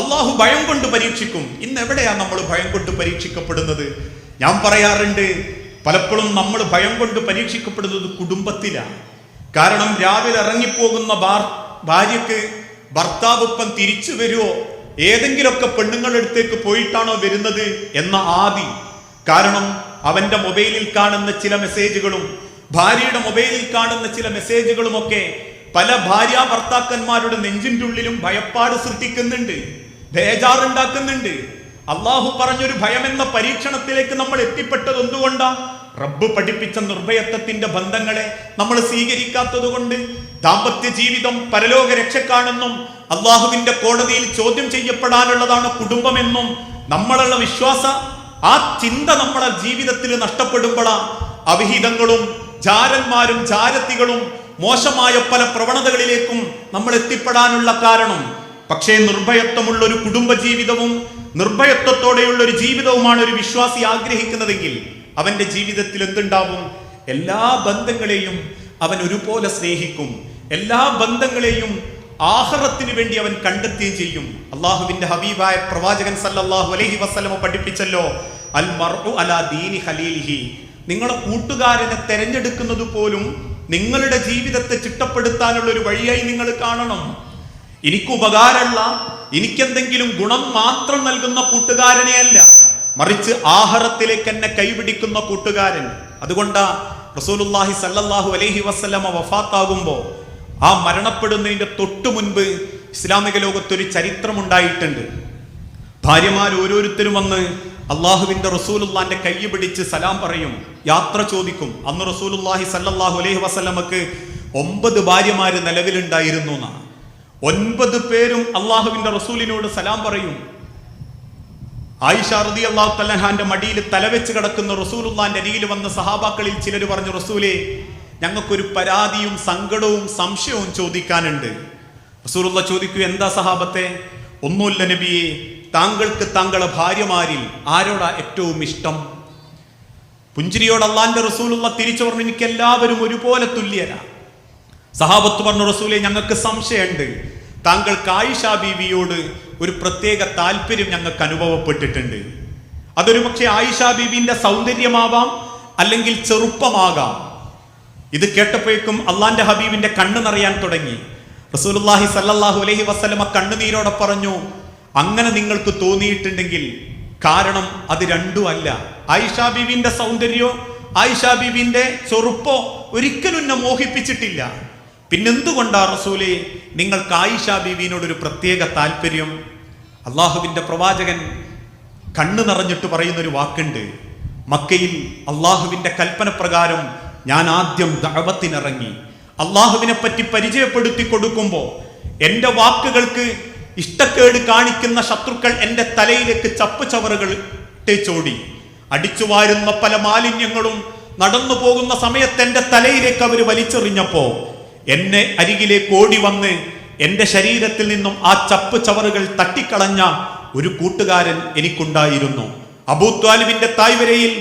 അള്ളാഹു ഭയം കൊണ്ട് പരീക്ഷിക്കും. ഇന്ന് എവിടെയാ നമ്മൾ ഭയം കൊണ്ട് പരീക്ഷിക്കപ്പെടുന്നത്? ഞാൻ പറയാറുണ്ട് പലപ്പോഴും നമ്മൾ ഭയം കൊണ്ട് പരീക്ഷിക്കപ്പെടുന്നത് കുടുംബത്തിലാണ് കാരണം രാവിലെ ഇറങ്ങിപ്പോകുന്ന ബാർ ഭാര്യക്ക് ഭർത്താവൊപ്പം തിരിച്ചു വരുമോ ഏതെങ്കിലുമൊക്കെ പെണ്ണുങ്ങളുടെ അടുത്തേക്ക് പോയിട്ടാണോ വരുന്നത് എന്ന ആദി. കാരണം അവന്റെ മൊബൈലിൽ കാണുന്ന ചില മെസ്സേജുകളും ഭാര്യയുടെ മൊബൈലിൽ കാണുന്ന ചില മെസ്സേജുകളുമൊക്കെ പല ഭാര്യ ഭർത്താക്കന്മാരുടെ നെഞ്ചിന്റെ ഉള്ളിലും ഭയപ്പാട് സൃഷ്ടിക്കുന്നുണ്ട്. ബേജാറുണ്ടാക്കുന്നുണ്ട്. അള്ളാഹു പറഞ്ഞൊരു ഭയം എന്ന പരീക്ഷണത്തിലേക്ക് നമ്മൾ എത്തിപ്പെട്ടത് എന്തുകൊണ്ടാ? റബ്ബ് പഠിപ്പിച്ച നിർഭയത്വത്തിന്റെ ബന്ധങ്ങളെ നമ്മൾ സ്വീകരിക്കാത്തത് കൊണ്ട് ദാമ്പത്യ ജീവിതം പരലോക രക്ഷക്കാണെന്നും അള്ളാഹുവിന്റെ കോടതിയിൽ ചോദ്യം ചെയ്യപ്പെടാനുള്ളതാണ് കുടുംബമെന്നും നമ്മളുള്ള വിശ്വാസ ആ ചിന്ത നമ്മളെ ജീവിതത്തിൽ നഷ്ടപ്പെടുമ്പോഴാ അവിഹിതങ്ങളും ജാരന്മാരും ജാരത്തികളും മോശമായ പല പ്രവണതകളിലേക്കും നമ്മൾ എത്തിപ്പെടാനുള്ള കാരണം. പക്ഷേ നിർഭയത്വമുള്ള ഒരു കുടുംബജീവിതവും നിർഭയത്വത്തോടെയുള്ള ഒരു ജീവിതവുമാണ് ഒരു വിശ്വാസി ആഗ്രഹിക്കുന്നതെങ്കിൽ അവന്റെ ജീവിതത്തിൽ എന്തുണ്ടാവും? എല്ലാ ബന്ധങ്ങളെയും അവൻ ഒരുപോലെ സ്നേഹിക്കും. എല്ലാ ബന്ധങ്ങളെയും ആഹ്റത്തിന് വേണ്ടി അവൻ കണ്ടെത്തുകയും ചെയ്യും. അള്ളാഹുവിന്റെ ഹബീബായ പ്രവാചകൻ സല്ലാഹു അലഹി വസ്ലമ പഠിപ്പിച്ചല്ലോ അൽ മർഉ അലാ ദീനി ഹലീലിഹി നിങ്ങളെ കൂട്ടുകാരനെ തെരഞ്ഞെടുക്കുന്നത് പോലും നിങ്ങളുടെ ജീവിതത്തെ ചിട്ടപ്പെടുത്താനുള്ള ഒരു വഴിയായി നിങ്ങൾ കാണണം. എനിക്ക് ഉപകാരമുള്ള എനിക്കെന്തെങ്കിലും ഗുണം മാത്രം നൽകുന്ന കൂട്ടുകാരനെയല്ല മറിച്ച് ആഹാരത്തിലേക്ക് എന്നെ കൈപിടിക്കുന്ന കൂട്ടുകാരൻ. അതുകൊണ്ടാ റസൂലുല്ലാഹി സല്ലല്ലാഹു അലൈഹി വസല്ലമ വഫാത്താകുമ്പോ ആ മരണപ്പെടുന്നതിന്റെ തൊട്ടു മുൻപ് ഇസ്ലാമിക ലോകത്തൊരു ചരിത്രമുണ്ടായിട്ടുണ്ട് ഭാര്യമാർ ഓരോരുത്തരും വന്ന് അള്ളാഹുവിന്റെ റസൂലുള്ളാന്റെ കൈ പിടിച്ച് സലാം പറയും യാത്ര ചോദിക്കും. അന്ന് റസൂലുല്ലാഹി സല്ലല്ലാഹു അലൈഹി വസല്ലമക്ക് ഒമ്പത് ഭാര്യമാര് നിലവിലുണ്ടായിരുന്നു എന്നാ ഒൻപത് പേരും അള്ളാഹുവിന്റെ റസൂലിനോട് സലാം പറയും. ആയിഷ അള്ളാഹു തല്ലഹാന്റെ മടിയിൽ തലവെച്ച് കിടക്കുന്ന റസൂലുള്ളാന്റെ അരിയിൽ വന്ന സഹാബാക്കളിൽ ചിലർ പറഞ്ഞു റസൂലെ ഞങ്ങൾക്കൊരു പരാതിയും സങ്കടവും സംശയവും ചോദിക്കാനുണ്ട്. റസൂലുള്ള ചോദിക്കൂ എന്താ സഹാബത്തെ? ഒന്നുമില്ല നബിയെ താങ്കൾക്ക് താങ്കളെ ഭാര്യമാരിൽ ആരോടാ ഏറ്റവും ഇഷ്ടം? പുഞ്ചിരിയോട് അള്ളാന്റെ റസൂലുള്ള തിരിച്ചു പറഞ്ഞു എനിക്ക് എല്ലാവരും ഒരുപോലെ തുല്യരാ. സഹാബത്ത് പറഞ്ഞു റസൂലെ ഞങ്ങൾക്ക് സംശയമുണ്ട്. താങ്കൾ കായിഷ ബീവിയോട് ഒരു പ്രത്യേക താല്പര്യം ഞങ്ങൾക്ക് അനുഭവപ്പെട്ടിട്ടുണ്ട്. അതൊരു പക്ഷേ ആയിഷ ബീവിന്റെ സൗന്ദര്യമാവാം അല്ലെങ്കിൽ ചെറുപ്പമാകാം. ഇത് കേട്ടപ്പോഴേക്കും അള്ളാന്റെ ഹബീബിന്റെ കണ്ണ് നിറയാൻ തുടങ്ങി. റസൂലുള്ളാഹി സല്ലാഹു അലൈഹി വസ്ലമ കണ്ണുനീരോടെ പറഞ്ഞു അങ്ങനെ നിങ്ങൾക്ക് തോന്നിയിട്ടുണ്ടെങ്കിൽ കാരണം അത് രണ്ടും അല്ല. ആയിഷ ബീവിന്റെ സൗന്ദര്യമോ ആയിഷ ബീവിന്റെ ചെറുപ്പോ ഒരിക്കലും എന്നെ മോഹിപ്പിച്ചിട്ടില്ല. പിന്നെന്തുകൊണ്ടാ റസൂലെ നിങ്ങൾക്ക് ആയിഷ ബീവിനോട് ഒരു പ്രത്യേക താല്പര്യം? അള്ളാഹുവിന്റെ പ്രവാചകൻ കണ്ണു നിറഞ്ഞിട്ട് പറയുന്നൊരു വാക്കുണ്ട്. മക്കയിൽ അള്ളാഹുവിന്റെ കൽപ്പന പ്രകാരം ഞാൻ ആദ്യം ദഴവത്തിനിറങ്ങി അള്ളാഹുവിനെ പറ്റി പരിചയപ്പെടുത്തി കൊടുക്കുമ്പോൾ എന്റെ വാക്കുകൾക്ക് ഇഷ്ടക്കേട് കാണിക്കുന്ന ശത്രുക്കൾ എന്റെ തലയിലേക്ക് ചപ്പ് ചവറുകൾ ചോടി. അടിച്ചു വാരുന്ന പല മാലിന്യങ്ങളും നടന്നു പോകുന്ന സമയത്ത് എന്റെ തലയിലേക്ക് അവർ വലിച്ചെറിഞ്ഞപ്പോ എന്നെ അരികിലേക്ക് ഓടി വന്ന് എന്റെ ശരീരത്തിൽ നിന്നും ആ ചപ്പ് ചവറുകൾ തട്ടിക്കളഞ്ഞ ഒരു കൂട്ടുകാരൻ എനിക്കുണ്ടായിരുന്നു. അബൂത്വാലിബിന്റെ തായ്വരയിൽ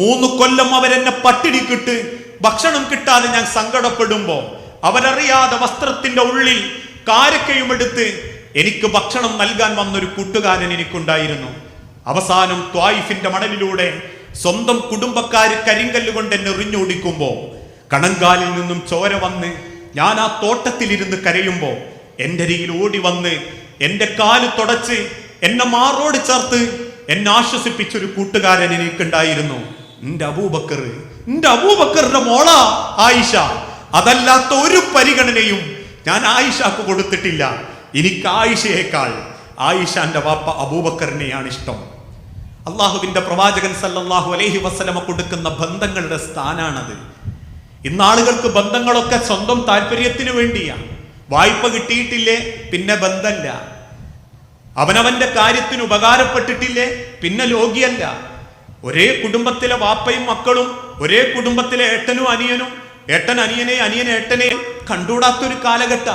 മൂന്ന് കൊല്ലം അവരെന്നെ പട്ടിണിക്കിട്ട് ഭക്ഷണം കിട്ടാതെ ഞാൻ സങ്കടപ്പെടുമ്പോൾ അവരറിയാതെ വസ്ത്രത്തിന്റെ ഉള്ളിൽ കാരക്കയും എടുത്ത് എനിക്ക് ഭക്ഷണം നൽകാൻ വന്നൊരു കൂട്ടുകാരൻ എനിക്കുണ്ടായിരുന്നു. അവസാനം ത്വായിഫിന്റെ മണലിലൂടെ സ്വന്തം കുടുംബക്കാർ കരിങ്കല്ലുകൊണ്ട് എന്നെ എറിഞ്ഞോടിക്കുമ്പോൾ കണങ്കാലിൽ നിന്നും ചോര വന്ന് ഞാൻ ആ തോട്ടത്തിലിരുന്ന് കരയുമ്പോൾ എന്റെ അരിയിൽ ഓടി വന്ന് എന്റെ കാൽ തുടച്ച് എന്നെ മാറോട് ചേർത്ത് എന്നെ ആശ്വസിപ്പിച്ചൊരു കൂട്ടുകാരൻ എനിക്കുണ്ടായിരുന്നു. എന്റെ അബൂബക്കർ എന്റെ അബൂബക്കറിന്റെ മോള ആയിഷ. അതല്ലാത്ത ഒരു പരിഗണനയും ഞാൻ ആയിഷക്ക് കൊടുത്തിട്ടില്ല. എനിക്ക് ആയിഷയേക്കാൾ ആയിഷാന്റെ വാപ്പ അബൂബക്കറിനെയാണ് ഇഷ്ടം. അള്ളാഹുവിന്റെ പ്രവാചകൻ സല്ലാഹു അലഹി വസല്ലമ കൊടുക്കുന്ന ബന്ധങ്ങളുടെ സ്ഥാനാണത്. ഇന്ന് ആളുകൾക്ക് ബന്ധങ്ങളൊക്കെ സ്വന്തം താല്പര്യത്തിന് വേണ്ടിയാ. വായ്പ കിട്ടിയിട്ടില്ലേ? പിന്നെ ബന്ധമില്ല അവനവന്റെ കാര്യത്തിന് ഉപകാരപ്പെട്ടിട്ടില്ലേ? പിന്നെ ലോകിയല്ല ഒരേ കുടുംബത്തിലെ വാപ്പയും മക്കളും ഒരേ കുടുംബത്തിലെ ഏട്ടനും അനിയനും ഏട്ടൻ അനിയനെ അനിയൻ ഏട്ടനെ കണ്ടുകൂടാത്തൊരു കാലഘട്ട.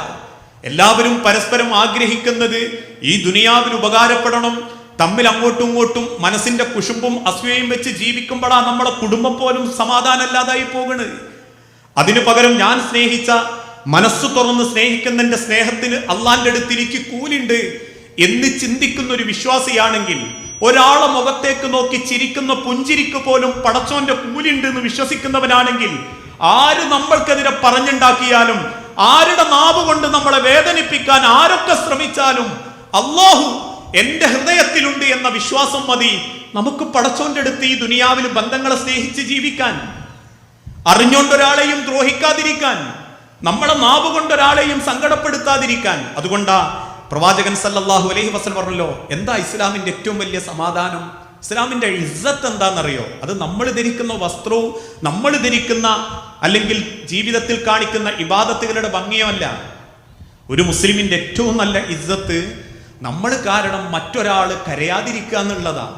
എല്ലാവരും പരസ്പരം ആഗ്രഹിക്കുന്നത് ഈ ദുനിയാവിന് ഉപകാരപ്പെടണം തമ്മിൽ അങ്ങോട്ടും ഇങ്ങോട്ടും മനസ്സിന്റെ കുശുമ്പും അസൂയയും വെച്ച് ജീവിക്കുമ്പോഴാ നമ്മളെ കുടുംബം പോലും സമാധാനമല്ലാതായി പോകണത് അതിനു പകരം ഞാൻ സ്നേഹിച്ച മനസ്സ് തുറന്ന് സ്നേഹിക്കുന്ന എന്റെ സ്നേഹത്തിന് അള്ളാന്റെ അടുത്ത് എനിക്ക് കൂലുണ്ട് എന്ന് ചിന്തിക്കുന്ന ഒരു വിശ്വാസിയാണെങ്കിൽ ഒരാളെ മുഖത്തേക്ക് നോക്കി ചിരിക്കുന്ന പുഞ്ചിരിക്ക് പോലും പടച്ചോന്റെ കൂലിണ്ട് എന്ന് വിശ്വസിക്കുന്നവനാണെങ്കിൽ ആര് നമ്മൾക്കെതിരെ പറഞ്ഞുണ്ടാക്കിയാലും ആരുടെ നാവ് കൊണ്ട് നമ്മളെ വേദനിപ്പിക്കാൻ ആരൊക്കെ ശ്രമിച്ചാലും അള്ളാഹു എന്റെ ഹൃദയത്തിലുണ്ട് എന്ന വിശ്വാസം മതി. നമുക്ക് പടച്ചോന്റെ അടുത്ത് ഈ ദുനിയാവിൽ ബന്ധങ്ങളെ സ്നേഹിച്ച് ജീവിക്കാൻ. അറിഞ്ഞുകൊണ്ട് ഒരാളെയും ദ്രോഹിക്കാതിരിക്കാൻ നമ്മളെ നാവ് കൊണ്ടൊരാളെയും സങ്കടപ്പെടുത്താതിരിക്കാൻ. അതുകൊണ്ടാ പ്രവാചകൻ സല്ലല്ലാഹു അലൈഹി വസല്ലം പറഞ്ഞല്ലോ എന്താ ഇസ്ലാമിന്റെ ഏറ്റവും വലിയ സമാധാനം? ഇസ്ലാമിന്റെ ഇസ്സത്ത് എന്താണെന്നറിയോ അത് നമ്മൾ ധരിക്കുന്ന വസ്ത്രവും നമ്മൾ ധരിക്കുന്ന അല്ലെങ്കിൽ ജീവിതത്തിൽ കാണിക്കുന്ന ഇബാദത്തുകളുടെ ഭംഗിയോ അല്ല ഒരു മുസ്ലിമിന്റെ ഏറ്റവും നല്ല ഇസ്സത്ത് നമ്മൾ കാരണം മറ്റൊരാൾ കരയാതിരിക്കുക എന്നുള്ളതാണ്.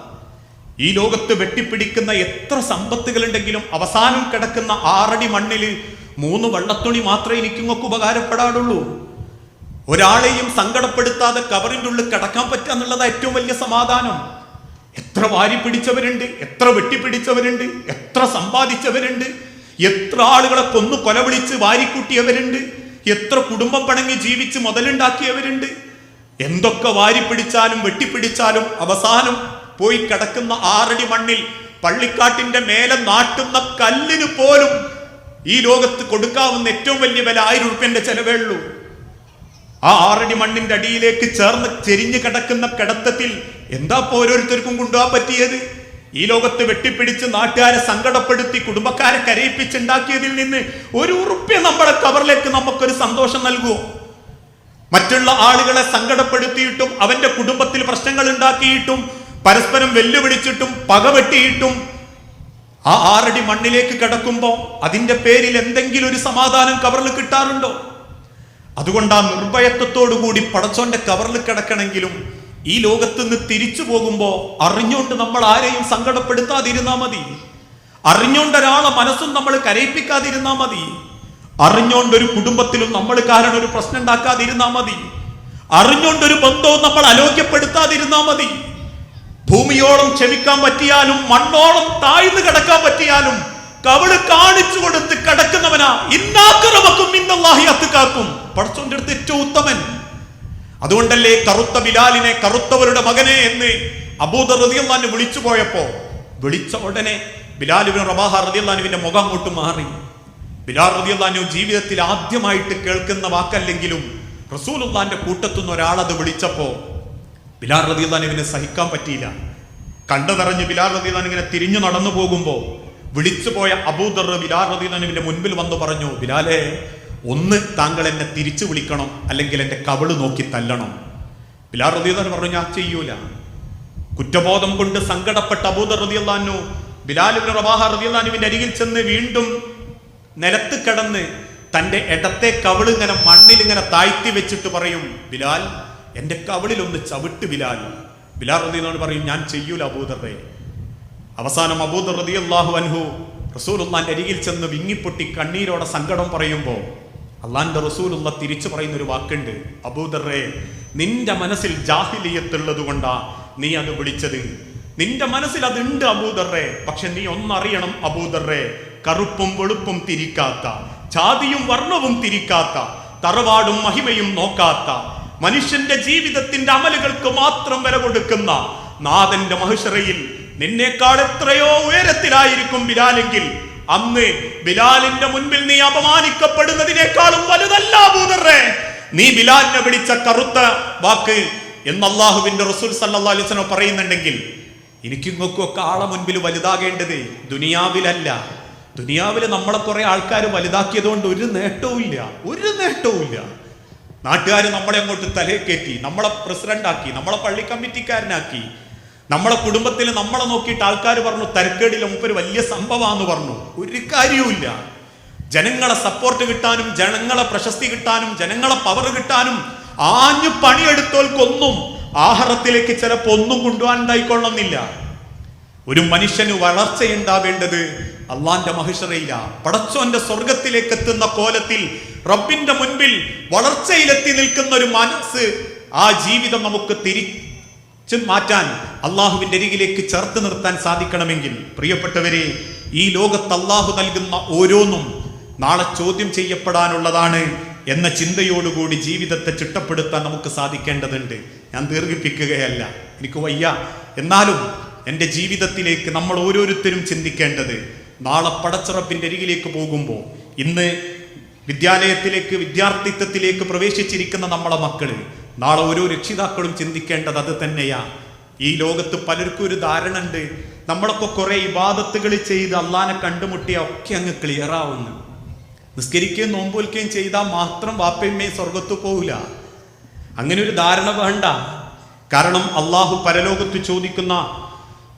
ഈ ലോകത്ത് വെട്ടിപ്പിടിക്കുന്ന എത്ര സമ്പത്തുകളുണ്ടെങ്കിലും അവസാനം കിടക്കുന്ന ആറടി മണ്ണിൽ മൂന്ന് വെള്ളത്തുണി മാത്രമേ എനിക്കുമൊക്കെ ഉപകാരപ്പെടാറുള്ളൂ ഒരാളെയും സങ്കടപ്പെടുത്താതെ കവറിന്റെ ഉള്ളിൽ കിടക്കാൻ പറ്റുക എന്നുള്ളത് ഏറ്റവും വലിയ സമാധാനം. എത്ര വാരി പിടിച്ചവരുണ്ട് എത്ര വെട്ടിപ്പിടിച്ചവരുണ്ട് എത്ര സമ്പാദിച്ചവരുണ്ട് എത്ര ആളുകളെ കൊന്നു കൊലവിളിച്ച് വാരിക്കൂട്ടിയവരുണ്ട് എത്ര കുടുംബം പണങ്ങി ജീവിച്ച് മുതലുണ്ടാക്കിയവരുണ്ട്. എന്തൊക്കെ വാരി പിടിച്ചാലും വെട്ടിപ്പിടിച്ചാലും അവസാനം പോയി കിടക്കുന്ന ആറടി മണ്ണിൽ പള്ളിക്കാട്ടിന്റെ മേലെ നാട്ടുന്ന കല്ലിന് പോലും ഈ ലോകത്ത് കൊടുക്കാവുന്ന ഏറ്റവും വലിയ വില ആയിരം ഉറുപ്പ്യന്റെ ചെലവേ ഉള്ളൂ. ആ ആറടി മണ്ണിന്റെ അടിയിലേക്ക് ചേർന്ന് ചെരിഞ്ഞു കിടക്കുന്ന കിടത്തത്തിൽ എന്താ ഓരോരുത്തർക്കും കൊണ്ടുപോകാൻ പറ്റിയത്? ഈ ലോകത്ത് വെട്ടിപ്പിടിച്ച് നാട്ടുകാരെ സങ്കടപ്പെടുത്തി കുടുംബക്കാരെ കരയിപ്പിച്ചുണ്ടാക്കിയതിൽ നിന്ന് ഒരു ഉറുപ്പ്യ നമ്മുടെ കവറിലേക്ക് നമുക്കൊരു സന്തോഷം നൽകുമോ മറ്റുള്ള ആളുകളെ സങ്കടപ്പെടുത്തിയിട്ടും അവന്റെ കുടുംബത്തിൽ പ്രശ്നങ്ങൾ ഉണ്ടാക്കിയിട്ടും പരസ്പരം വെല്ലുവിളിച്ചിട്ടും പകവെട്ടിയിട്ടും ആ ആറടി മണ്ണിലേക്ക് കിടക്കുമ്പോൾ അതിന്റെ പേരിൽ എന്തെങ്കിലും ഒരു സമാധാനം കവറിൽ കിട്ടാറുണ്ടോ? അതുകൊണ്ട് ആ നിർഭയത്വത്തോടു കൂടി പടച്ചോന്റെ കവറിൽ കിടക്കണമെങ്കിലും ഈ ലോകത്ത് നിന്ന് തിരിച്ചു പോകുമ്പോൾ അറിഞ്ഞുകൊണ്ട് നമ്മൾ ആരെയും സങ്കടപ്പെടുത്താതിരുന്നാ മതി. അറിഞ്ഞുകൊണ്ട് ഒരാളെ മനസ്സും നമ്മൾ കരയിപ്പിക്കാതിരുന്നാ മതി. അറിഞ്ഞുകൊണ്ട് ഒരു കുടുംബത്തിലും നമ്മൾ കാരണം ഒരു പ്രശ്നം ഉണ്ടാക്കാതിരുന്നാ മതി. അറിഞ്ഞുകൊണ്ട് ഒരു ബന്ധവും നമ്മൾ അലോക്യപ്പെടുത്താതിരുന്നാ മതി. ഭൂമിയോളം ക്ഷമിക്കാൻ പറ്റിയാലും മണ്ണോളം താഴ്ന്നു കിടക്കാൻ പറ്റിയാലും കവൾ കാണിച്ചു കൊടുത്ത് കിടക്കുന്നവനാ ഇന്നാക്കറവക്കും ഇന്നല്ലാഹി അത്തുകാക്കും പടച്ചോന്റെ അടുത്ത് ഏറ്റവും ഉത്തമൻ. അതുകൊണ്ടല്ലേ കറുത്ത ബിലാലിനെ കറുത്തവരുടെ മകനെ എന്ന് അബൂദർ റതിയല്ലാനെ വിളിച്ചു പോയപ്പോ വിളിച്ച ഉടനെ ബിലാലുബിൻ റബാഹ റതിയല്ലാനുവിന്റെ മുഖം അങ്ങോട്ട് മാറി. ബിലാൽ റതിയല്ലാനു ജീവിതത്തിൽ ആദ്യമായിട്ട് കേൾക്കുന്ന വാക്കല്ലെങ്കിലും റസൂലുള്ളാന്റെ കൂട്ടത്തുനിന്ന് ഒരാളത് വിളിച്ചപ്പോ ബിലാൽ റതിയല്ലാനുവിനെ സഹിക്കാൻ പറ്റിയില്ല. കണ്ടു നിറഞ്ഞ് ബിലാൽ റതിയല്ലാൻ ഇങ്ങനെ തിരിഞ്ഞു നടന്നു പോകുമ്പോൾ വിളിച്ചു പോയ അബൂദർ ബിലാൽ റതിയല്ലാനുവിന്റെ മുൻപിൽ വന്നു പറഞ്ഞു ബിലാലെ ഒന്ന് താങ്കൾ എന്നെ തിരിച്ചു വിളിക്കണം അല്ലെങ്കിൽ എന്റെ കവൾ നോക്കി തല്ലണം. ബിലാൽ റദീദാൻ പറഞ്ഞു ഞാൻ ചെയ്യൂല. കുറ്റബോധം കൊണ്ട് സങ്കടപ്പെട്ട അബൂദർ റദിയല്ലാനു ബിലാലിബിന് റബാഹ റതിയല്ലാനുവിന്റെ അരികിൽ ചെന്ന് വീണ്ടും നിലത്ത് കിടന്ന് തന്റെ ഇടത്തെ കവിൾ ഇങ്ങനെ മണ്ണിൽ ഇങ്ങനെ താഴ്ത്തി വെച്ചിട്ട് പറയും ബിലാൽ എന്റെ കവിളിലൊന്ന് ചവിട്ട് ബിലാൽ. ബിലാൽ റതിയല്ലാൻ പറയും ഞാൻ ചെയ്യൂല അബൂദറെ അവസാനം അബൂദർ റതി അള്ളാഹു അൻഹു റസൂലുള്ളാന്റെ അരികിൽ ചെന്ന് വിങ്ങിപ്പൊട്ടി കണ്ണീരോടെ സങ്കടം പറയുമ്പോൾ അള്ളാന്റെ റസൂലുള്ള തിരിച്ചു പറയുന്ന ഒരു വാക്കുണ്ട് അബൂദറെ നിന്റെ മനസ്സിൽ ജാഹിലിയത്തുള്ളത് കൊണ്ടാ നീ അത് വിളിച്ചത്. നിന്റെ മനസ്സിൽ അതുണ്ട് അബൂദറെ പക്ഷെ നീ ഒന്നറിയണം അബൂദറെ കറുപ്പും വെളുപ്പും തിരിക്കാത്ത ജാതിയും വർണവും തിരിക്കാത്ത തറവാടും മഹിമയും നോക്കാത്ത മനുഷ്യന്റെ ജീവിതത്തിന്റെ അമലുകൾക്ക് മാത്രം വില കൊടുക്കുന്ന നാഥന്റെ മഹിഷറയിൽ നിന്നേക്കാൾ എത്രയോ ഉയരത്തിലായിരിക്കും ബിലാലെങ്കിൽ അന്ന് ബിലാലിന്റെ മുൻപിൽ നീ അപമാനിക്കപ്പെടുന്നതിനേക്കാളും വലുതല്ല ഭൂതറേ നീ ബിലാലിനെ വിളിച്ച കറുത്ത വാക്ക് എന്ന് അള്ളാഹുവിന്റെ റസൂൽ സല്ലാ പറയുന്നുണ്ടെങ്കിൽ എനിക്ക് ഇങ്ങൾക്കൊക്കെ ആളെ മുൻപിൽ വലുതാകേണ്ടത് ദുനിയാവിലല്ല. ദുനിയാവിൽ നമ്മളെ കുറെ ആൾക്കാർ വലുതാക്കിയതുകൊണ്ട് ഒരു നേട്ടവും ഇല്ല ഒരു നേട്ടവും ഇല്ല നാട്ടുകാർ നമ്മളെ അങ്ങോട്ട് തലയിൽ കയറ്റി നമ്മളെ പ്രസിഡന്റാക്കി നമ്മളെ പള്ളി കമ്മിറ്റിക്കാരനാക്കി നമ്മളെ കുടുംബത്തിൽ നമ്മളെ നോക്കിയിട്ട് ആൾക്കാർ പറഞ്ഞു തരക്കേടില്ല മുപ്പൊരു വലിയ സംഭവമാന്ന് പറഞ്ഞു. ഒരു കാര്യവുമില്ല. ജനങ്ങളെ സപ്പോർട്ട് കിട്ടാനും ജനങ്ങളെ പ്രശസ്തി കിട്ടാനും ജനങ്ങളെ പവർ കിട്ടാനും ആഞ്ഞു പണിയെടുത്തോൽക്കൊന്നും ആഹാരത്തിലേക്ക് ചിലപ്പോ ഒന്നും കൊണ്ടുപോകാൻ ഉണ്ടായിക്കൊള്ളുന്നില്ല ഒരു മനുഷ്യന് വളർച്ചയുണ്ടാവേണ്ടത് അള്ളാന്റെ മഹിഷറയില്ല. പടച്ചോന്റെ സ്വർഗത്തിലേക്ക് എത്തുന്ന കോലത്തിൽ റബ്ബിന്റെ മുൻപിൽ വളർച്ചയിലെത്തി നിൽക്കുന്ന ഒരു മനസ്സ് ആ ജീവിതം നമുക്ക് തിരിച്ചു മാറ്റാൻ അള്ളാഹുവിന്റെ അരികിലേക്ക് ചേർത്ത് നിർത്താൻ സാധിക്കണമെങ്കിൽ പ്രിയപ്പെട്ടവരെ ഈ ലോകത്ത് അള്ളാഹു നൽകുന്ന ഓരോന്നും നാളെ ചോദ്യം ചെയ്യപ്പെടാനുള്ളതാണ് എന്ന ചിന്തയോടുകൂടി ജീവിതത്തെ ചിട്ടപ്പെടുത്താൻ നമുക്ക് സാധിക്കേണ്ടതുണ്ട്. ഞാൻ ദീർഘിപ്പിക്കുകയല്ല. എനിക്ക് വയ്യ. എന്നാലും എന്റെ ജീവിതത്തിലേക്ക് നമ്മൾ ഓരോരുത്തരും ചിന്തിക്കേണ്ടത് നാളെ പടച്ചിറപ്പിന്റെ അരികിലേക്ക് പോകുമ്പോൾ ഇന്ന് വിദ്യാലയത്തിലേക്ക് വിദ്യാർത്ഥിത്വത്തിലേക്ക് പ്രവേശിച്ചിരിക്കുന്ന നമ്മളെ മക്കളിൽ നാളെ ഓരോ രക്ഷിതാക്കളും ചിന്തിക്കേണ്ടത് അത് തന്നെയാ. ഈ ലോകത്ത് പലർക്കും ഒരു ധാരണ ഉണ്ട് നമ്മളൊക്കെ കുറെ ഇബാദത്തുകൾ ചെയ്ത് അള്ളാനെ കണ്ടുമുട്ടിയ ഒക്കെ അങ്ങ് ക്ലിയർ ആവുന്നു നിസ്കരിക്കുകയും നോമ്പൊലിക്കുകയും ചെയ്താൽ മാത്രം വാപ്പയമ്മയും സ്വർഗത്ത് പോവില്ല. അങ്ങനെ ഒരു ധാരണ വേണ്ട. കാരണം അള്ളാഹു പരലോകത്ത് ചോദിക്കുന്ന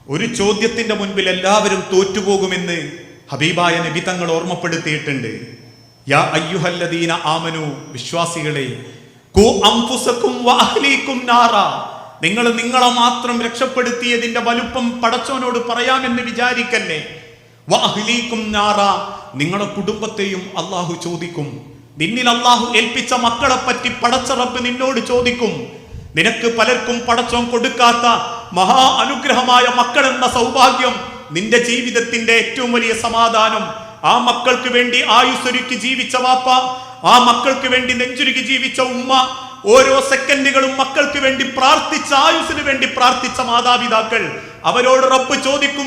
ഒരു ചോദ്യത്തിന്റെ മുൻപിൽ എല്ലാവരും തോറ്റുപോകുമെന്ന് ഹബീബായ നബി തങ്ങൾ ഓർമ്മപ്പെടുത്തിയിട്ടുണ്ട്. യാ അയ്യുഹല്ലദീന ആമനു വിശ്വാസികളെ നിങ്ങൾ നിങ്ങളെ മാത്രം രക്ഷപ്പെടുത്തിയതിന്റെ വലുപ്പം പടച്ചോനോട് പറയാമെന്ന് വിചാരിക്കല്ലേ? നാറ. നിങ്ങളുടെ കുടുംബത്തെയും അള്ളാഹു ചോദിക്കും. നിന്നിൽ അള്ളാഹു ഏൽപ്പിച്ച മക്കളെ പറ്റി പടച്ച റബ്ബ് നിന്നോട് ചോദിക്കും. നിനക്ക് പലർക്കും പടച്ചോൻ കൊടുക്കാത്ത മഹാ അനുഗ്രഹമായ മക്കൾ എന്ന സൗഭാഗ്യം നിന്റെ ജീവിതത്തിന്റെ ഏറ്റവും വലിയ സമാധാനം. ആ മക്കൾക്ക് വേണ്ടി ആയുസ്സൊരുക്കി ജീവിച്ച വാപ്പ ആ മക്കൾക്ക് വേണ്ടി നെഞ്ചുരുക്കി ജീവിച്ച ഉമ്മ ഓരോ സെക്കൻഡുകളും മക്കൾക്ക് വേണ്ടി പ്രാർത്ഥിച്ച ആയുസിന് വേണ്ടി പ്രാർത്ഥിച്ച മാതാപിതാക്കൾ. അവരോട് റബ്ബ് ചോദിക്കും.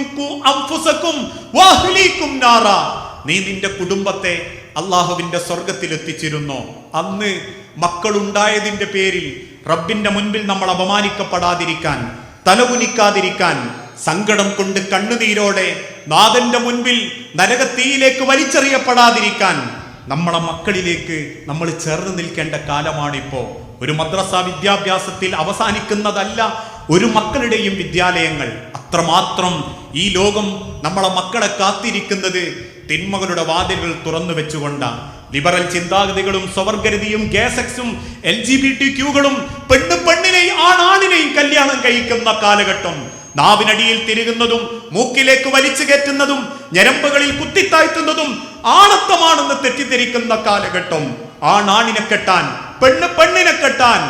നീ നിന്റെ കുടുംബത്തെ അള്ളാഹുവിന്റെ സ്വർഗത്തിൽ എത്തിച്ചിരുന്നോ. അന്ന് മക്കളുണ്ടായതിന്റെ പേരിൽ റബ്ബിന്റെ മുൻപിൽ നമ്മൾ അപമാനിക്കപ്പെടാതിരിക്കാൻ തലകുനിക്കാതിരിക്കാൻ സങ്കടം കൊണ്ട് കണ്ണുനീരോടെ നാഥന്റെ മുൻപിൽ നരകത്തീയിലേക്ക് വലിച്ചെറിയപ്പെടാതിരിക്കാൻ നമ്മളെ മക്കളിലേക്ക് നമ്മൾ ചേർന്ന് നിൽക്കേണ്ട കാലമാണിപ്പോ. ഒരു മദ്രസ വിദ്യാഭ്യാസത്തിൽ അവസാനിക്കുന്നതല്ല ഒരു മക്കളുടെയും വിദ്യാലയങ്ങൾ. അത്രമാത്രം ഈ ലോകം നമ്മളെ മക്കളെ കാത്തിരിക്കുന്നത് തിന്മകളുടെ വാതിലുകൾ തുറന്നു വെച്ചുകൊണ്ടാണ്. ലിബറൽ ചിന്താഗതികളും സ്വവർഗരതിയും ഗേസെക്സും എൽ ജി ബി ടി ക്യൂകളും പെണ്ണ് പെണ്ണിനെയും ആണാണിനെയും കല്യാണം കഴിക്കുന്ന കാലഘട്ടം. നാവിനടിയിൽ തിരുകുന്നതും മൂക്കിലേക്ക് വലിച്ചു കയറ്റുന്നതും ഞരമ്പുകളിൽ കുത്തിത്താഴ്ത്തുന്നതും ആണത്വമാണെന്ന് തെറ്റിദ്ധരിക്കുന്ന കാലഘട്ടം. ആണാണിനെ കെട്ടാൻ പെണ്ണ് പെണ്ണിനെ കെട്ടാൻ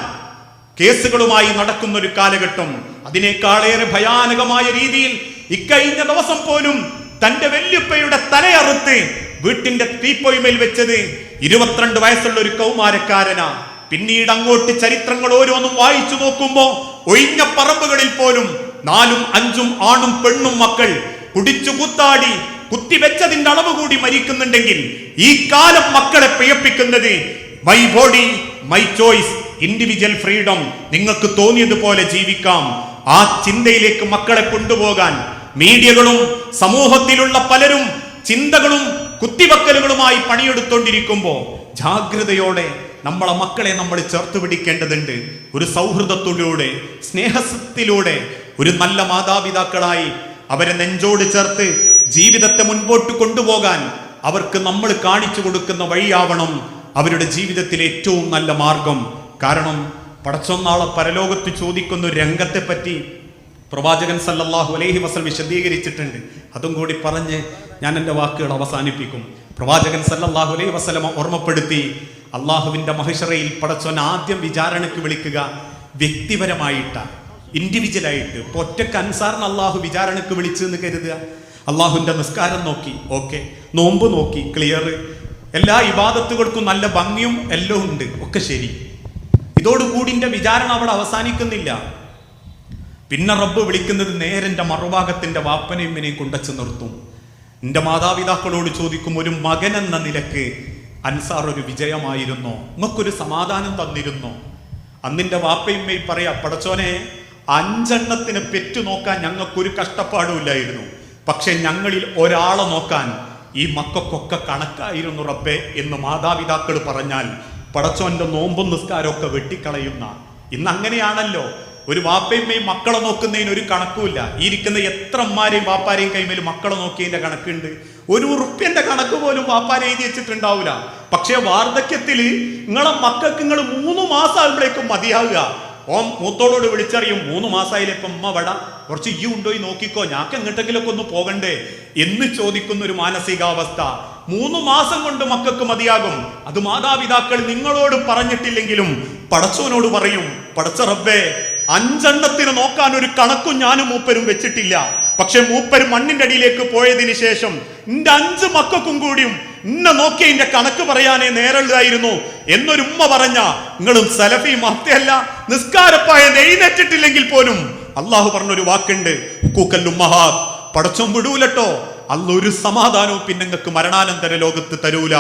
കേസുകളുമായി നടക്കുന്ന ഒരു കാലഘട്ടം. അതിനേക്കാളേറെ ഭയാനകമായ രീതിയിൽ ഇക്കഴിഞ്ഞ ദിവസം പോലും തന്റെ വല്യുപ്പയുടെ തലയറുത്ത് വീട്ടിന്റെ തീപ്പൊയ്മയിൽ വെച്ചത് ഇരുപത്തിരണ്ട് വയസ്സുള്ള ഒരു കൗമാരക്കാരനാ. പിന്നീട് അങ്ങോട്ട് ചരിത്രങ്ങൾ ഓരോന്നും വായിച്ചു നോക്കുമ്പോ ഒഴിഞ്ഞ പറമ്പുകളിൽ പോലും നാലും അഞ്ചും ആണും പെണ്ണും മക്കൾ കുടിച്ചു കുത്താടി കുത്തിവെച്ചതിന്റെ അളവ് കൂടി മരിക്കുന്നുണ്ടെങ്കിൽ ഈ കാലം മക്കളെ പ്രിയപ്പിക്കുന്നത് my body my choice individual freedom നിങ്ങൾക്ക് തോന്നിയതുപോലെ ജീവിക്കാം. ആ ചിന്തയിലേക്ക് മക്കളെ കൊണ്ടുപോകാൻ മീഡിയകളും സമൂഹത്തിലുള്ള പലരും ചിന്തകളും കുത്തിവെക്കലുകളുമായി പണിയെടുത്തോണ്ടിരിക്കുമ്പോ ജാഗ്രതയോടെ നമ്മളെ മക്കളെ നമ്മൾ ചേർത്ത് പിടിക്കേണ്ടതുണ്ട്. ഒരു സൗഹൃദത്തിലൂടെ സ്നേഹത്തിലൂടെ ഒരു നല്ല മാതാപിതാക്കളായി അവരെ നെഞ്ചോട് ചേർത്ത് ജീവിതത്തെ മുൻപോട്ട് കൊണ്ടുപോകാൻ അവർക്ക് നമ്മൾ കാണിച്ചു കൊടുക്കുന്ന വഴിയാവണം അവരുടെ ജീവിതത്തിലെ ഏറ്റവും നല്ല മാർഗം. കാരണം പടച്ചൊന്നാളെ പരലോകത്ത് ചോദിക്കുന്ന ഒരു രംഗത്തെ പറ്റി പ്രവാചകൻ സല്ലല്ലാഹു അലൈഹി വസല്ലം വിശദീകരിച്ചിട്ടുണ്ട്. അതും കൂടി പറഞ്ഞ് ഞാൻ എന്റെ വാക്കുകൾ അവസാനിപ്പിക്കും. പ്രവാചകൻ സല്ലല്ലാഹു അലൈഹി വസ്ലമ ഓർമ്മപ്പെടുത്തി അള്ളാഹുവിന്റെ മഹിഷറയിൽ പടച്ചോൻ ആദ്യം വിചാരണയ്ക്ക് വിളിക്കുക വ്യക്തിപരമായിട്ട ഇൻഡിവിജ്വലായിട്ട് ഇപ്പോൾ ഒറ്റയ്ക്ക് അൻസാറിന് അള്ളാഹു വിചാരണയ്ക്ക് വിളിച്ചു എന്ന് കരുതുക. അള്ളാഹുവിന്റെ നിസ്കാരം നോക്കി. ഓക്കെ. നോമ്പ് നോക്കി. ക്ലിയർ എല്ലാ ഇബാദത്തുകൾക്കും നല്ല ഭംഗിയും എല്ലാം ഉണ്ട്. ഒക്കെ ശരി. ഇതോടുകൂടി വിചാരണ അവിടെ അവസാനിക്കുന്നില്ല. പിന്നെ റബ്ബ് വിളിക്കുന്നത് നേരെ എന്റെ മറുഭാഗത്തിന്റെ വാപ്പനെയും കൊണ്ടച്ച് നിർത്തും. എന്റെ മാതാപിതാക്കളോട് ചോദിക്കും ഒരു മകൻ എന്ന നിലയ്ക്ക് അൻസാർ ഒരു വിജയമായിരുന്നോ? നിങ്ങൾക്കൊരു സമാധാനം തന്നിരുന്നോ? അന്നിന്റെ വാപ്പയുമ്മയും പറയാ പടച്ചോനെ അഞ്ചെണ്ണത്തിന് പെറ്റു നോക്കാൻ ഞങ്ങൾക്കൊരു കഷ്ടപ്പാടുമില്ലായിരുന്നു പക്ഷെ ഞങ്ങളിൽ ഒരാളെ നോക്കാൻ ഈ മക്കൾക്കൊക്കെ കണക്കായിരുന്നു റബ്ബെ എന്ന് മാതാപിതാക്കൾ പറഞ്ഞാൽ പടച്ചോന്റെ നോമ്പും നിസ്കാരമൊക്കെ വെട്ടിക്കളയുന്ന. ഇന്ന് അങ്ങനെയാണല്ലോ. ഒരു വാപ്പയമ്മയും മക്കളെ നോക്കുന്നതിന് ഒരു കണക്കുമില്ല. ഈ ഇരിക്കുന്ന എത്ര അമ്മാരെയും വാപ്പാരെയും കൈമേൽ മക്കളെ നോക്കിയതിന്റെ കണക്കുണ്ട്. ഒരു ഉറുപ്പ്യന്റെ കണക്ക് പോലും വാപ്പാരെ എഴുതി വെച്ചിട്ടുണ്ടാവില്ല പക്ഷേ വാർദ്ധക്യത്തിൽ നിങ്ങളെ മക്കൾക്ക് നിങ്ങൾ മൂന്ന് മാസം ആകുമ്പോഴേക്കും മതിയാവുക. ഓം മൂത്തോളോട് വിളിച്ചറിയും മൂന്ന് മാസമായില്ലേ ഇപ്പം അമ്മ വട? കുറച്ച് ഈ ഉണ്ടോയി നോക്കിക്കോ. ഞാക്ക് എങ്ങോട്ടെങ്കിലൊക്കെ ഒന്ന് പോകണ്ടേ? എന്ന് ചോദിക്കുന്ന ഒരു മാനസികാവസ്ഥ. മൂന്ന് മാസം കൊണ്ട് മക്കൾക്ക് മതിയാകും. അത് മാതാപിതാക്കൾ നിങ്ങളോട് പറഞ്ഞിട്ടില്ലെങ്കിലും പടച്ചവനോട് പറയും പടച്ച റബ്ബേ അഞ്ചെണ്ണത്തിന് നോക്കാൻ ഒരു കണക്കും ഞാനും മൂപ്പരും വെച്ചിട്ടില്ല. പക്ഷെ മൂപ്പര് മണ്ണിന്റെ അടിയിലേക്ക് പോയതിനു ശേഷം എന്റെ അഞ്ച് മക്കൾക്കും കൂടിയും ഇന്നെ നോക്കി എന്റെ കണക്ക് പറയാനേ നേരള്ളായിരുന്നു എന്നൊരു ഉമ്മ പറഞ്ഞ നിങ്ങളും സലഫി മഹത്യല്ല നിസ്കാരപ്പായ നെയ്നേറ്റിട്ടില്ലെങ്കിൽ പോലും. അള്ളാഹു പറഞ്ഞൊരു വാക്കുണ്ട് ഉമ്മഹാ പടച്ചും വിടൂലട്ടോ. അല്ല ഒരു സമാധാനവും പിന്നെ നിങ്ങൾക്ക് മരണാനന്തര ലോകത്ത് തരൂല.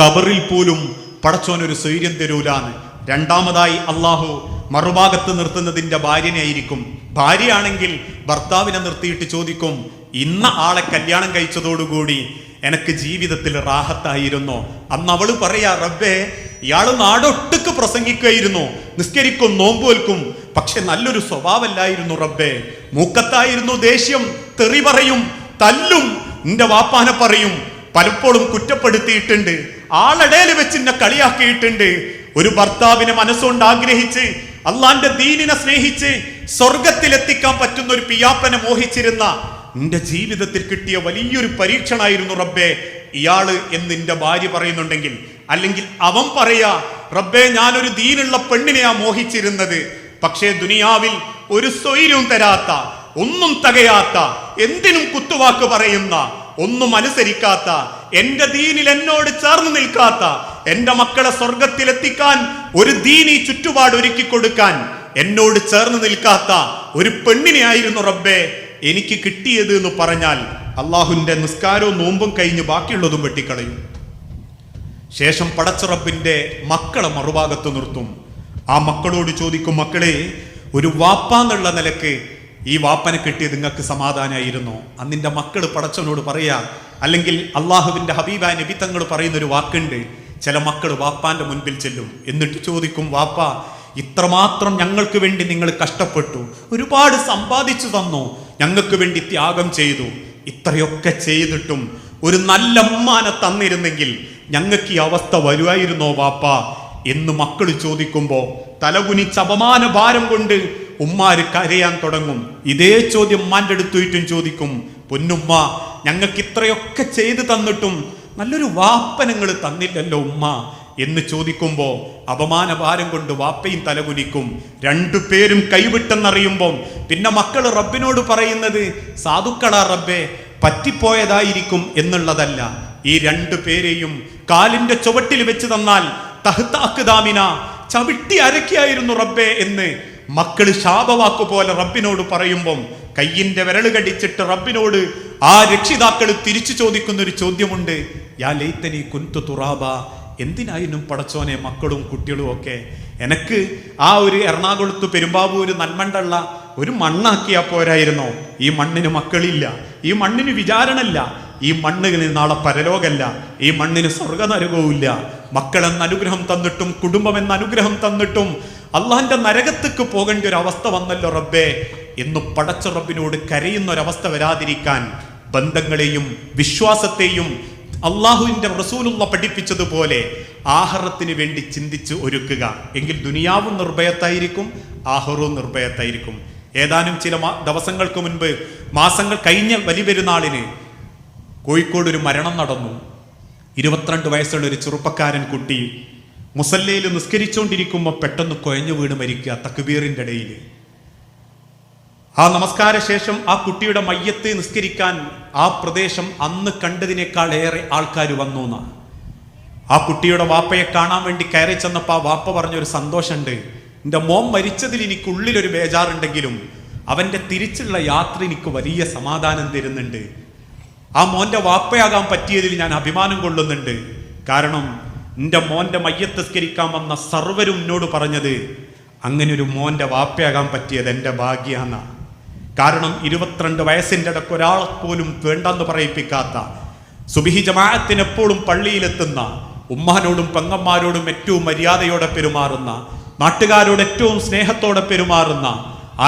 കബറിൽ പോലും പടച്ചോനൊരു സ്വൈര്യം തരൂലാന്ന്. രണ്ടാമതായി അള്ളാഹു മറുഭാഗത്ത് നിർത്തുന്നതിന്റെ ഭാര്യനെയായിരിക്കും. ഭാര്യയാണെങ്കിൽ ഭർത്താവിനെ നിർത്തിയിട്ട് ചോദിക്കും ഇന്ന ആളെ കല്യാണം കഴിച്ചതോടുകൂടി എനിക്ക് ജീവിതത്തിൽ റാഹത്തായിരുന്നു. അന്ന് അവൾ പറയാ റബ്ബേ ഇയാൾ നാടൊട്ടുക്ക് പ്രസംഗിക്കുകയായിരുന്നു. നിസ്കരിക്കും നോമ്പുവൽക്കും. പക്ഷെ നല്ലൊരു സ്വഭാവമല്ലായിരുന്നു റബ്ബേ. മൂക്കത്തായിരുന്നു ദേഷ്യം. തെറി പറയും തല്ലും. നിന്റെ വാപ്പാനെ പറയും. പലപ്പോഴും കുറ്റപ്പെടുത്തിയിട്ടുണ്ട്. ആളടയിൽ വെച്ച് എന്നെ കളിയാക്കിയിട്ടുണ്ട്. ഒരു ഭർത്താവിനെ മനസ്സുകൊണ്ട് ആഗ്രഹിച്ച് അള്ളാന്റെ ദീനിനെ സ്നേഹിച്ച് സ്വർഗത്തിലെത്തിക്കാൻ പറ്റുന്ന ഒരു പിയാപ്പനെ മോഹിച്ചിരുന്ന നിന്റെ ജീവിതത്തിൽ കിട്ടിയ വലിയൊരു പരീക്ഷണായിരുന്നു റബ്ബേ. ഇയാൾ എന്ന് നിന്റെ ഭാര്യ പറയുന്നുണ്ടെങ്കിൽ അല്ലെങ്കിൽ അവൻ പറയാ റബ്ബേ ഞാനൊരു ദീനുള്ള പെണ്ണിനെയാ മോഹിച്ചിരുന്നത്. പക്ഷേ ദുനിയാവിൽ ഒരു സ്വൈര്യവും തരാത്ത ഒന്നും തകയാത്ത എന്തിനും കുത്തുവാക്ക് പറയുന്ന ഒന്നും അനുസരിക്കാത്ത എന്റെ ദീനിൽ എന്നോട് ചേർന്ന് നിൽക്കാത്ത എന്റെ മക്കളെ സ്വർഗത്തിലെത്തിക്കാൻ ഒരു ദീനി ചുറ്റുപാട് ഒരുക്കി കൊടുക്കാൻ എന്നോട് ചേർന്ന് നിൽക്കാത്ത ഒരു പെണ്ണിനെ ആയിരുന്നു റബ്ബേ എനിക്ക് കിട്ടിയത് എന്ന് പറഞ്ഞാൽ അള്ളാഹുവിന്റെ നിസ്കാരവും നോമ്പും കഴിഞ്ഞ് ബാക്കിയുള്ളതും വെട്ടിക്കളയും. ശേഷം പടച്ച റബ്ബിന്റെ മക്കളെ മറുഭാഗത്ത് നിർത്തും. ആ മക്കളോട് ചോദിക്കും മക്കളെ ഒരു വാപ്പാന്നുള്ള നിലയ്ക്ക് ഈ വാപ്പനെ കിട്ടിയത് നിങ്ങൾക്ക് സമാധാനമായിരുന്നു അന്നിന്റെ മക്കൾ പടച്ചവനോട് പറയുക അല്ലെങ്കിൽ അള്ളാഹുവിന്റെ ഹബീബ നബി തങ്ങൾ പറയുന്ന ഒരു വാക്കുണ്ട് ചില മക്കൾ വാപ്പാന്റെ മുൻപിൽ ചെല്ലും. എന്നിട്ട് ചോദിക്കും വാപ്പ ഇത്രമാത്രം ഞങ്ങൾക്ക് വേണ്ടി നിങ്ങൾ കഷ്ടപ്പെട്ടു. ഒരുപാട് സമ്പാദിച്ചു തന്നു. ഞങ്ങൾക്ക് വേണ്ടി ത്യാഗം ചെയ്തു. ഇത്രയൊക്കെ ചെയ്തിട്ടും ഒരു നല്ല അമ്മാനെ തന്നിരുന്നെങ്കിൽ ഞങ്ങൾക്ക് ഈ അവസ്ഥ വരുമായിരുന്നോ വാപ്പ? എന്ന് മക്കൾ ചോദിക്കുമ്പോൾ തലകുനിച്ച് അപമാന ഭാരം കൊണ്ട് ഉമ്മാര് കരയാൻ തുടങ്ങും. ഇതേ ചോദ്യം ഉമ്മാന്റെ അടുത്തുയിട്ടും ചോദിക്കും പൊന്നുമ്മ ഞങ്ങൾക്ക് ഇത്രയൊക്കെ ചെയ്തു തന്നിട്ടും നല്ലൊരു വാപ്പ നിങ്ങൾ തന്നില്ലല്ലോ ഉമ്മ എന്ന് ചോദിക്കുമ്പോൾ അപമാനഭാരം കൊണ്ട് വാപ്പയും തലകുനിക്കും. രണ്ടു പേരും കൈവിട്ടെന്നറിയുമ്പം പിന്നെ മക്കൾ റബ്ബിനോട് പറയുന്നത് സാധുക്കളാ റബ്ബെ പറ്റിപ്പോയതായിരിക്കും എന്നുള്ളതല്ല. ഈ രണ്ടു പേരെയും കാലിന്റെ ചുവട്ടിൽ വെച്ച് തന്നാൽ തഹ്താക്കുദാമിന ചവിട്ടി അരക്കിയായിരുന്നു റബ്ബെ എന്ന് മക്കൾ ശാപവാക്കു പോലെ റബ്ബിനോട് പറയുമ്പം കയ്യിന്റെ വിരൽ കടിച്ചിട്ട് റബ്ബിനോട് ആ രക്ഷിതാക്കൾ തിരിച്ചു ചോദിക്കുന്ന ഒരു ചോദ്യമുണ്ട് യാ ലൈത്തനി കുന്തു തുറാബ എന്തിനായിരുന്നു പടച്ചോനെ മക്കളും കുട്ടികളും ഒക്കെ? എനക്ക് ആ ഒരു എറണാകുളത്ത് പെരുമ്പാവൂര് നന്മണ്ടള്ള ഒരു മണ്ണാക്കിയാ പോരായിരുന്നോ. ഈ മണ്ണിന് മക്കളില്ല ഈ മണ്ണിന് വിചാരണല്ല ഈ മണ്ണിന് നാളെ പരലോകല്ല ഈ മണ്ണിന് സ്വർഗനരകവുമില്ല. മക്കളെന്ന അനുഗ്രഹം തന്നിട്ടും കുടുംബം എന്ന അനുഗ്രഹം തന്നിട്ടും അള്ളാഹിന്റെ നരകത്തേക്ക് പോകേണ്ട ഒരു അവസ്ഥ വന്നല്ലോ റബ്ബേ. എന്ന് പടച്ച റബ്ബിനോട് കരയുന്ന ഒരവസ്ഥ വരാതിരിക്കാൻ ബന്ധങ്ങളെയും വിശ്വാസത്തെയും അള്ളാഹുവിന്റെ റസൂലുള്ള പഠിപ്പിച്ചതുപോലെ ആഹാരത്തിന് വേണ്ടി ചിന്തിച്ച് ഒരുക്കുക. എങ്കിൽ ദുനിയാവും നിർഭയത്തായിരിക്കും ആഹാരവും നിർഭയത്തായിരിക്കും. ഏതാനും ചില ദിവസങ്ങൾക്ക് മുൻപ് മാസങ്ങൾ കഴിഞ്ഞ വലിയ പെരുന്നാളിന് കോഴിക്കോട് ഒരു മരണം നടന്നു. ഇരുപത്തിരണ്ട് വയസ്സുള്ള ഒരു ചെറുപ്പക്കാരൻ കുട്ടി മുസല്ലയിൽ നിസ്കരിച്ചുകൊണ്ടിരിക്കുമ്പോൾ പെട്ടെന്ന് കുഴഞ്ഞു വീണ് മരിക്കുക തക്ബീറിന്റെ ഇടയിൽ ആ നമസ്കാര ശേഷം ആ കുട്ടിയുടെ മയ്യത്ത് നിസ്കരിക്കാൻ ആ പ്രദേശം അന്ന് കണ്ടതിനേക്കാൾ ഏറെ ആൾക്കാർ വന്നു എന്നാണ് ആ കുട്ടിയുടെ വാപ്പയെ കാണാൻ വേണ്ടി കയറി ചെന്നപ്പോൾ ആ വാപ്പ പറഞ്ഞൊരു സന്തോഷമുണ്ട് എന്റെ മോൻ മരിച്ചതിൽ എനിക്കുള്ളിലൊരു ബേജാറുണ്ടെങ്കിലും അവന്റെ തിരിച്ചുള്ള യാത്ര എനിക്ക് വലിയ സമാധാനം തരുന്നുണ്ട്. ആ മോന്റെ വാപ്പയാകാൻ പറ്റിയതിൽ ഞാൻ അഭിമാനം കൊള്ളുന്നുണ്ട്. കാരണം എന്റെ മോന്റെ മയ്യത്തസ്കരിക്കാൻ വന്ന സർവരും എന്നോട് പറഞ്ഞത് ഒരു മോന്റെ വാപ്പയാകാൻ പറ്റിയത് എന്റെ ഭാഗ്യാന്ന. കാരണം ഇരുപത്തിരണ്ട് വയസ്സിന്റെ ഇടയ്ക്ക് ഒരാളെ പോലും വേണ്ടെന്ന് പറയിപ്പിക്കാത്ത സുബിഹി ജമാഅത്തിന് എപ്പോഴും പള്ളിയിലെത്തുന്ന ഉമ്മാനോടും പെങ്ങന്മാരോടും ഏറ്റവും മര്യാദയോടെ പെരുമാറുന്ന നാട്ടുകാരോട് ഏറ്റവും സ്നേഹത്തോടെ പെരുമാറുന്ന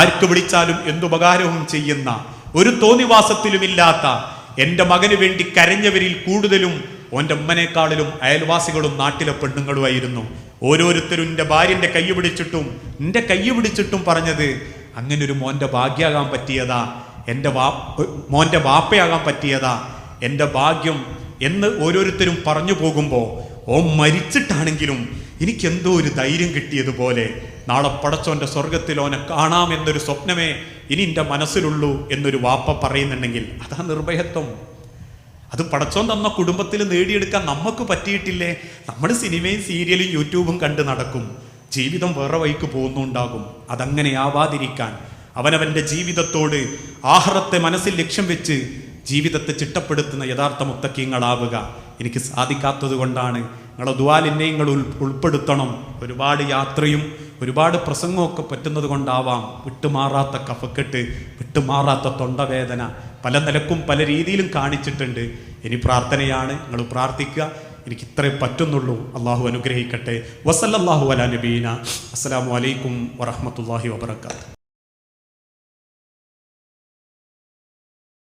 ആർക്ക് വിളിച്ചാലും എന്തുപകാരവും ചെയ്യുന്ന ഒരു തോന്നിവാസത്തിലുമില്ലാത്ത എന്റെ മകന് വേണ്ടി കരഞ്ഞവരിൽ കൂടുതലും ഓന്റെ ഉമ്മനേക്കാളിലും അയൽവാസികളും നാട്ടിലെ പെണ്ണുങ്ങളുമായിരുന്നു. ഓരോരുത്തരും എന്റെ ഭാര്യന്റെ കൈ പിടിച്ചിട്ടും എന്റെ കൈ പിടിച്ചിട്ടും പറഞ്ഞത് അങ്ങനെ ഒരു മോന്റെ ഭാഗ്യമാകാൻ പറ്റിയതാ. എന്റെ വാ മോന്റെ വാപ്പയാകാൻ പറ്റിയതാ. എന്റെ ഭാഗ്യം എന്ന് ഓരോരുത്തരും പറഞ്ഞു പോകുമ്പോൾ ഓ മരിച്ചിട്ടാണെങ്കിലും എനിക്ക് എന്തോ ഒരു ധൈര്യം കിട്ടിയതുപോലെ നാളെ പടച്ചോന്റെ സ്വർഗത്തിൽ ഓനെ കാണാം എന്നൊരു സ്വപ്നമേ ഇനി എന്റെ മനസ്സിലുള്ളൂ എന്നൊരു വാപ്പ പറയുന്നുണ്ടെങ്കിൽ അതാ നിർഭയത്വം. അത് പടച്ചോൻ തന്ന കുടുംബത്തിൽ നേടിയെടുക്കാൻ നമുക്ക് പറ്റിയിട്ടില്ലേ? നമ്മൾ സിനിമയും സീരിയലും യൂട്യൂബും കണ്ട് നടക്കും. ജീവിതം വേറെ വഴിക്ക് പോകുന്നുണ്ടാകും. അതങ്ങനെ ആവാതിരിക്കാൻ അവനവന്റെ ജീവിതത്തോട് ആഹ്റത്തെ മനസ്സിൽ ലക്ഷ്യം വെച്ച് ജീവിതത്തെ ചിട്ടപ്പെടുത്തുന്ന യഥാർത്ഥ മുത്തക്കീങ്ങളാവുക. എനിക്ക് സാധിക്കാത്തത് കൊണ്ടാണ് നിങ്ങളെ ദ്വാലിനെ നിങ്ങൾ ഉൾ ഉൾപ്പെടുത്തണം. ഒരുപാട് യാത്രയും ഒരുപാട് പ്രസംഗമൊക്കെ പറ്റുന്നത് കൊണ്ടാവാം. വിട്ടുമാറാത്ത കഫക്കെട്ട് വിട്ടുമാറാത്ത തൊണ്ടവേദന പല നിലക്കും പല രീതിയിലും കാണിച്ചിട്ടുണ്ട്. ഇനി പ്രാർത്ഥനയാണ്. നിങ്ങൾ പ്രാർത്ഥിക്കുക. എനിക്ക് ഇത്രേ പറ്റുന്നുള്ളൂ. അള്ളാഹു അനുഗ്രഹിക്കട്ടെ. വസല്ലല്ലാഹു അല നബീന. അസ്സലാമു അലൈക്കും വറഹ്മത്തുള്ളാഹി വബറകാതുഹു.